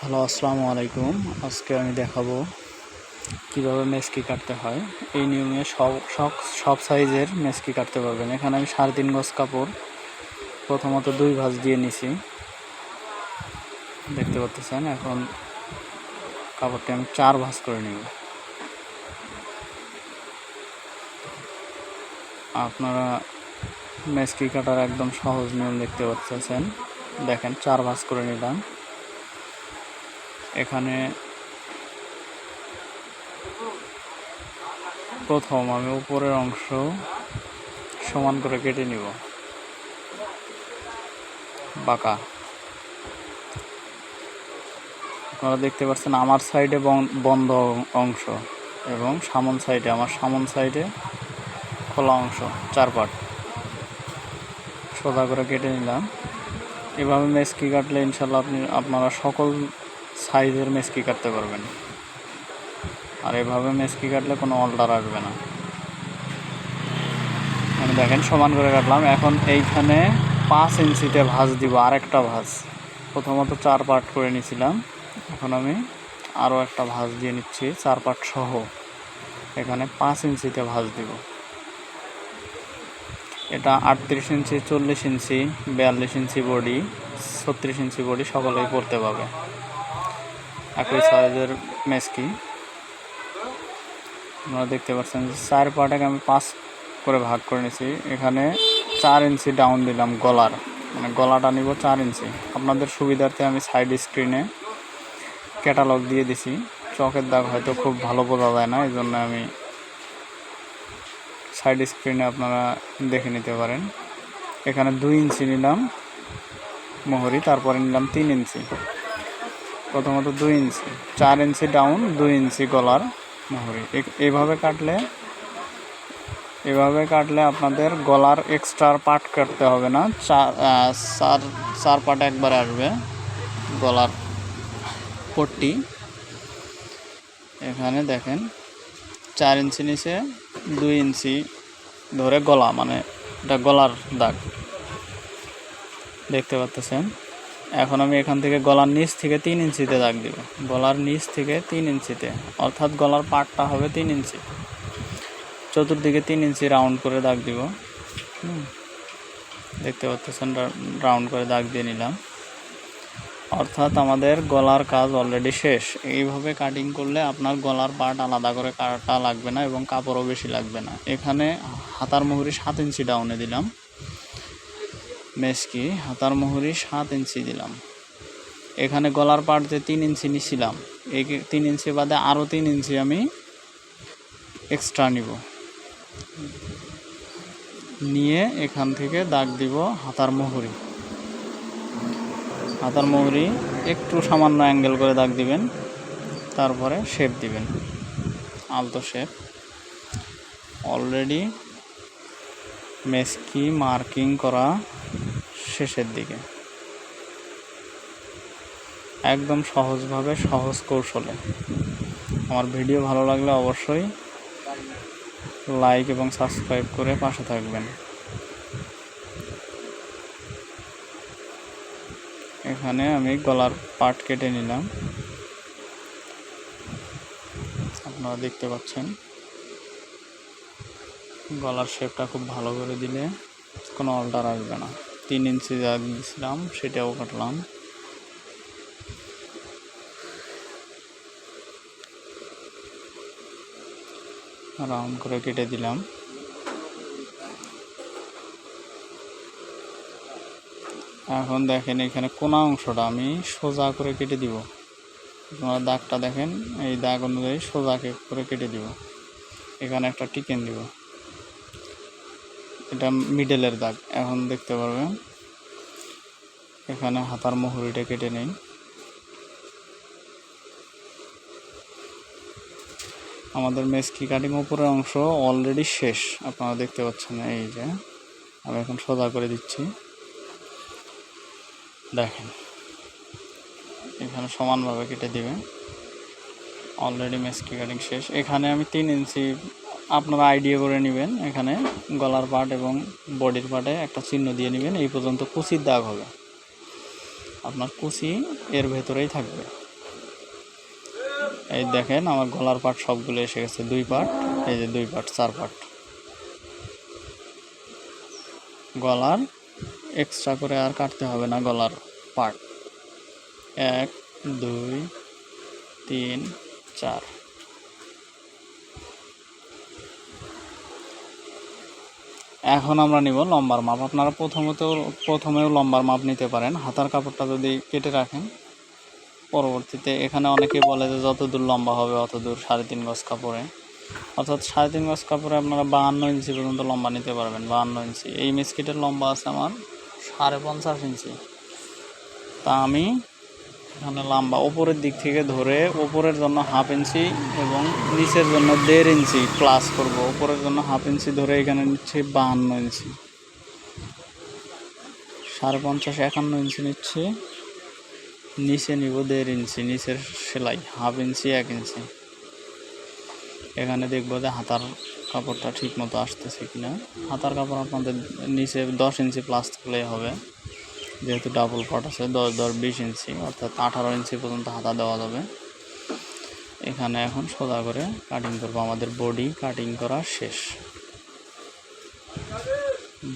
Hello, আসসালামু আলাইকুম। আজকে আমি দেখাবো কীভাবে মেসকি কাটতে হয়। এই নিয়মে সব সব সব সাইজের মেসকি কাটতে পারবেন। এখানে আমি সাড়ে তিন গজ কাপড়, প্রথমত দুই ভাঁজ দিয়ে নিছি। দেখতে পাচ্ছেন, এখন কাপড়টি আমি চার ভাঁজ করে নিব। আপনারা মেসকি কাটার একদম সহজ নিয়ম দেখতে পাচ্ছেন। দেখেন, চার ভাঁজ করে নিলাম। এখানে প্রথম আমি উপরের অংশ সমান করে কেটে নিব। বাঁকা। আপনারা দেখতে পাচ্ছেন আমার সাইডে বন্ধ অংশ এবং সামন সাইডে, আমার সামন সাইডে খোলা অংশ চার পাট সোজা করে কেটে নিলাম। এভাবে মেসকি কাটলে ইনশাল্লাহ আপনি, আপনারা সকল সাইজের মেসকি কাটতে পারবেন। আর এভাবে মেসকি কাটলে কোনো অল্টার আসবে না। আমি দেখেন, সমান করে কাটলাম। এখন এইখানে পাঁচ ইঞ্চিতে ভাঁজ দিব, আরেকটা ভাঁজ। প্রথমত চার পার্ট করে নিয়েছিলাম। এখন আমি আরও একটা ভাঁজ দিয়ে নিচ্ছি, চার পার্ট সহ। এখানে পাঁচ ইঞ্চিতে ভাঁজ দিব। এটা আটত্রিশ ইঞ্চি, চল্লিশ ইঞ্চি, বিয়াল্লিশ ইঞ্চি বডি, ছত্রিশ ইঞ্চি বডি সকলেই পড়তে পাবে একই সাইজের মেসকি। আপনারা দেখতে পাচ্ছেন যে চার পাটাকে আমি পাঁচ করে ভাগ করে নিয়েছি এখানে চার ইঞ্চি ডাউন দিলাম গলার। মানে গলাটা নিব চার ইঞ্চি। আপনাদের সুবিধার্থে আমি সাইড স্ক্রিনে ক্যাটালগ দিয়ে দিছি। চকের দাগ হয়তো খুব ভালো বোঝা যায় না এই জন্য আমি সাইড স্ক্রিনে আপনারা দেখে নিতে পারেন। এখানে দুই ইঞ্চি নিলাম মোহরি, তারপরে নিলাম তিন ইঞ্চি। প্রথমত দুই ইঞ্চি চার ইঞ্চি ডাউন দুই ইঞ্চি গলার মোহরি। এভাবে কাটলে এভাবে কাটলে আপনাদের গলার এক্সট্রা পার্ট কাটতে হবে না। চার চার পার্ট একবার আসবে গলার পট্টি। এখানে দেখেন, চার ইঞ্চি নিচে দুই ইঞ্চি ধরে গলা মানে এটা গলার দাগ। দেখতে পাচ্ছেন? এখন আমি এখান থেকে গলার নিচ থেকে তিন ইঞ্চিতে দাগ দিব। গলার নিচ থেকে তিন ইঞ্চিতে। অর্থাৎ গলার পাটটা হবে তিন ইঞ্চি। চতুর্দিকে তিন ইঞ্চি রাউন্ড করে দাগ দিব। দেখতে পাচ্ছেন রাউন্ড করে দাগ দিয়ে নিলাম। অর্থাৎ আমাদের গলার কাজ অলরেডি শেষ। এইভাবে কাটিং করলে আপনার গলার পার্ট আলাদা করে কাটা লাগবে না এবং কাপড়ও বেশি লাগবে না। এখানে হাতার মুহুরি সাত ইঞ্চি ডাউনে দিলাম। মেসকি, হাতার মুহুরি সাত ইঞ্চি দিলাম। এখানে গলার যে তিন ইঞ্চি নিছিলাম এই তিন ইঞ্চি বাদে আরও তিন ইঞ্চি আমি এক্সট্রা নিব। নিয়ে এখান থেকে দাগ দিব হাতার মুহুরি। হাতার মুহুরি একটু সামান্য অ্যাঙ্গেল করে দাগ দিবেন, তারপরে শেপ দিবেন। আলতো শেপ অলরেডি মেসকি মার্কিং করা শেষের দিকে। একদম সহজভাবে, সহজ কৌশলে। আমার ভিডিও ভালো লাগলে অবশ্যই লাইক এবং সাবস্ক্রাইব করে পাশে থাকবেন। এখানে আমি গলার পাট কেটে নিলাম। আপনারা দেখতে পাচ্ছেন। গলার শেপটা খুব ভালো করে দিলে কোনো অল্টার আসবে না। তিন ইঞ্চি যা দিয়েছিলাম, সেটাও কাটলাম। রাউন্ড করে কেটে দিলাম। এখন দেখেন এখানে কোনা অংশটা আমি সোজা করে কেটে দিব। আপনারা দাগটা দেখেন, এই দাগ অনুযায়ী সোজা করে কেটে দিব। এখানে একটা টিকেন দিব। এটা মিডলের দাগ, এখন দেখতে পারবেন। এখানে হাতার মুহুরিটা কেটে নিন আমাদের মেসকি কাটিং উপরের অংশ অলরেডি শেষ। আপনারা দেখতে পাচ্ছেন এই যে, আমি এখন সোজা করে দিচ্ছি। দেখেন, এখানে সমানভাবে কেটে দিবেন অলরেডি মেসকি কাটিং শেষ। এখানে আমি তিন ইঞ্চি, আপনারা আইডিয়া করে নেবেন। এখানে গলার পার্ট এবং বডির পার্টে একটা চিহ্ন দিয়ে নেবেন। এই পর্যন্ত কুচির দাগ হবে। আপনার কুচি এর ভেতরেই থাকবে। এই দেখেন আমার গলার পাট সবগুলো এসে গেছে, দুই পাট, এই যে দুই পাট, চার পাট। গলার এক্সট্রা করে আর কাটতে হবে না, গলার পাট। এক, দুই, তিন, চার। এখন আমরা নিব লম্বার মাপ। আপনারা প্রথমত প্রথমেও লম্বার মাপ নিতে পারেন। হাতার কাপড়টা যদি কেটে রাখেন, পরবর্তীতে এখানে অনেকে বলে যে যত দূর লম্বা হবে অত দূর সাড়ে তিন গজ কাপড়ে। অর্থাৎ সাড়ে তিন গজ কাপড়ে আপনারা বাহান্ন ইঞ্চি পর্যন্ত লম্বা নিতে পারবেন, বাহান্ন ইঞ্চি। এই মিসকিটের লম্বা আছে আমার সাড়ে পঞ্চাশ ইঞ্চি। তা আমি এখানে লম্বা ওপরের দিক থেকে ধরে ওপরের জন্য হাফ ইঞ্চি এবং নিচের জন্য দেড় ইঞ্চি প্লাস করব। ওপরের জন্য হাফ ইঞ্চি ধরে এখানে নিচ্ছি বাহান্ন ইঞ্চি। সাড়ে পঞ্চাশ একান্ন ইঞ্চি নিচ্ছি। নিচে নিব দেড় ইঞ্চি, নিচের সেলাই হাফ ইঞ্চি, এক ইঞ্চি। এখানে দেখব যে হাতার কাপড়টা ঠিক মতো আসতেছে কিনা। হাতার কাপড় আপনাদের নিচে দশ ইঞ্চি প্লাস থাকলেই হবে। যেহেতু ডাবল পাট আছে, দশ দশ, বিশ ইঞ্চি, অর্থাৎ আঠারো ইঞ্চি পর্যন্ত হাতা দেওয়া যাবে। এখানে এখন সোজা করে কাটিং করব। আমাদের বডি কাটিং করা শেষ।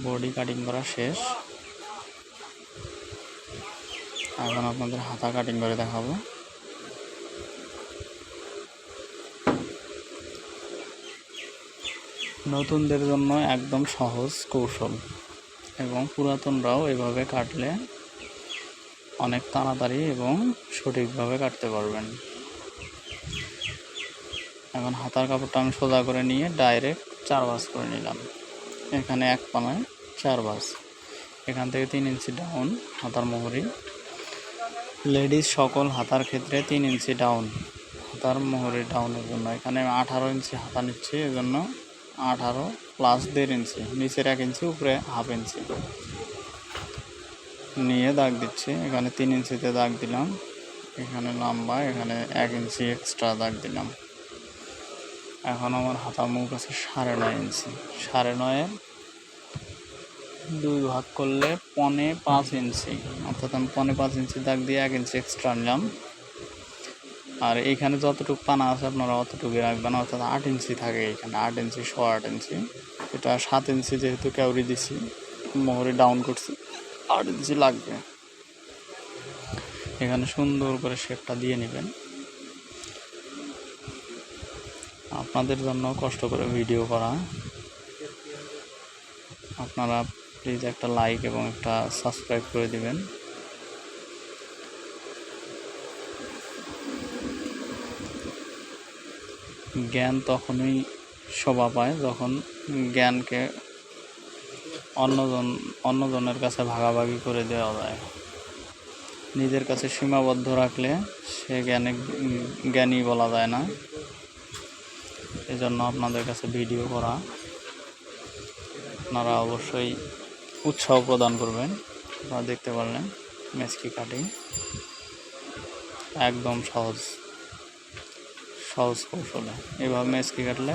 বডি কাটিং করা শেষ। এখন আপনাদের হাতা কাটিং করে দেখাবো। নতুনদের জন্য একদম সহজ কৌশল। এবং পুরাতনরাও এভাবে কাটলে অনেক তাড়াতাড়ি এবং সঠিকভাবে কাটতে পারবেন। এখন হাতার কাপড়টা আমি সোজা করে নিয়ে ডাইরেক্ট চার বাস করে নিলাম। এখানে এক পানায় চার বাস এখান থেকে তিন ইঞ্চি ডাউন হাতার মোহরি। লেডিস সকল হাতার ক্ষেত্রে তিন ইঞ্চি ডাউন হাতার মোহরি ডাউনের জন্য। এখানে আমি আঠারো ইঞ্চি হাতা নিচ্ছি, এজন্য আঠারো প্লাস দেড় ইঞ্চি নিচের এক ইঞ্চি উপরে হাফ ইঞ্চি নিয়ে দাগ দিচ্ছি, এখানে তিন ইঞ্চিতে দাগ দিলাম। এখানে লম্বা, এখানে এক ইঞ্চি এক্সট্রা দাগ দিলাম। এখন আমার হাতা মুখ আছে সাড়ে নয় ইঞ্চি সাড়ে নয়ের দুই ভাগ করলে পনে পাঁচ ইঞ্চি অর্থাৎ আমি পনে পাঁচ ইঞ্চি দাগ দিয়ে এক ইঞ্চি এক্সট্রা নিলাম। আর এইখানে যতটুকু পানা আছে আপনারা অতটুকু রাখবেন, অর্থাৎ আট ইঞ্চি থাকে এখানে, আট ইঞ্চি ছ আট ইঞ্চি। এটা সাত ইঞ্চি যেহেতু ক্যাউরি দিছি, মোহরে ডাউন করছি, আট ইঞ্চি লাগবে। এখানে সুন্দর করে শেপটা দিয়ে নেবেন। আপনাদের জন্য কষ্ট করে ভিডিও করা। আপনারা প্লিজ একটা লাইক এবং একটা সাবস্ক্রাইব করে দিবেন। জ্ঞান তখনই শোভা পায় যখন জ্ঞানকে অন্যজন, অন্যজনের কাছে ভাগাভাগি করে দেওয়া যায়। নিজের কাছে সীমাবদ্ধ রাখলে সে জ্ঞানে, জ্ঞানী বলা যায় না। এজন্য আপনাদের কাছে ভিডিও করা, আপনারা অবশ্যই উৎসাহ প্রদান করবেন। আপনারা দেখতে পারলেন মেসকি কাটিং। একদম সহজ। সহজ কৌশলে। এভাবে ম্যাচকে কাটলে